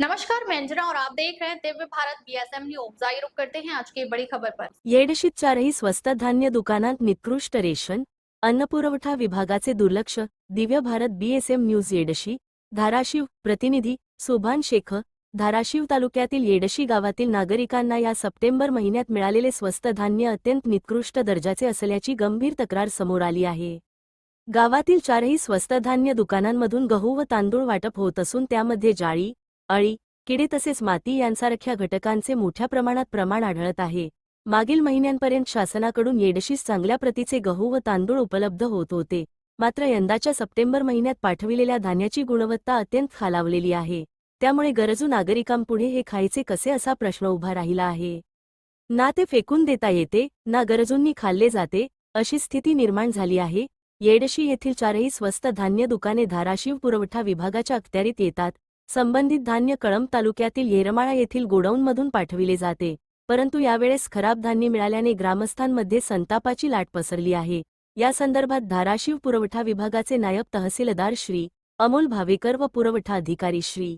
नमस्कार मैं अंजना और आप देख रहे हैं दिव्य भारत बीएसएम न्यूज आइए रुक करते हैं आज की बड़ी खबर पर। येडशीत चारही स्वस्त धान्य दुकानात निकृष्ट रेशन अन्न पुरवठा विभागाचे दुर्लक्ष दिव्य भारत बीएसएम न्यूज येडशी धाराशिव प्रतिनिधी सुभान शेख धाराशिव तालुक्यातील येडशी गावातील नागरिकांना या सप्टेंबर महिन्यात मिळालेले स्वस्त धान्य अत्यंत निकृष्ट दर्जाचे असल्याची गंभीर तक्रार समोर आली आहे. गावातील चारही स्वस्त धान्य दुकानांमधून गहू व तांदूळ वाटप होत असून त्यामध्ये जाळी अळी किडे तसेच माती यांसारख्या घटकांचे मोठ्या प्रमाणात प्रमाण आढळत आहे. मागील महिन्यांपर्यंत शासनाकडून येडशीस चांगल्या प्रतीचे गहू व तांदूळ उपलब्ध होत होते. मात्र यंदाच्या सप्टेंबर महिन्यात पाठविलेल्या धान्याची गुणवत्ता अत्यंत खालावलेली आहे. त्यामुळे गरजू नागरिकांपुढे हे खायचे कसे असा प्रश्न उभा राहिला आहे. ना ते फेकून देता येते ना गरजूंनी खाल्ले जाते अशी स्थिती निर्माण झाली आहे. येडशी येथील चारही स्वस्त धान्य दुकाने धाराशिव पुरवठा विभागाच्या अखत्यारीत येतात संबंधित धान्य कळंब तालुक्यातील येरमाळा येथील गोडाऊनमधून पाठविले जाते परंतु यावेळेस खराब धान्य मिळाल्याने ग्रामस्थांमध्ये संतापाची लाट पसरली आहे. या संदर्भात धाराशिव पुरवठा विभागाचे नायब तहसीलदार श्री अमोल भावेकर व पुरवठा अधिकारी श्री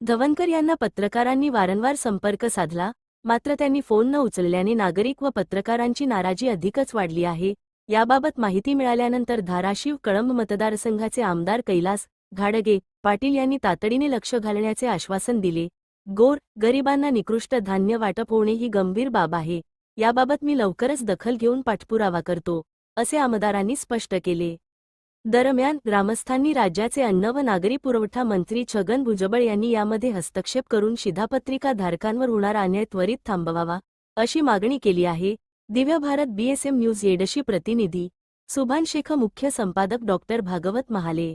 धवनकर यांना पत्रकारांनी वारंवार संपर्क साधला मात्र त्यांनी फोन न उचलल्याने नागरिक व पत्रकारांची नाराजी अधिकच वाढली आहे. याबाबत माहिती मिळाल्यानंतर धाराशिव कळंब मतदारसंघाचे आमदार कैलास घाडगे पाटील यांनी तातडीने लक्ष घालण्याचे आश्वासन दिले. गोर गरिबांना निकृष्ट धान्य वाटप होणे ही गंभीर बाब आहे. याबाबत मी लवकरच दखल घेऊन पाठपुरावा करतो असे आमदारांनी स्पष्ट केले. दरम्यान ग्रामस्थांनी राज्याचे अन्न व नागरी पुरवठा मंत्री छगन भुजबळ यांनी यामध्ये हस्तक्षेप करून शिधापत्रिका धारकांवर होणारा अन्याय त्वरित थांबवावा अशी मागणी केली आहे. दिव्य भारत बीएसएम न्यूज येडशी प्रतिनिधी सुभान शेख मुख्य संपादक डॉक्टर भागवत महाले.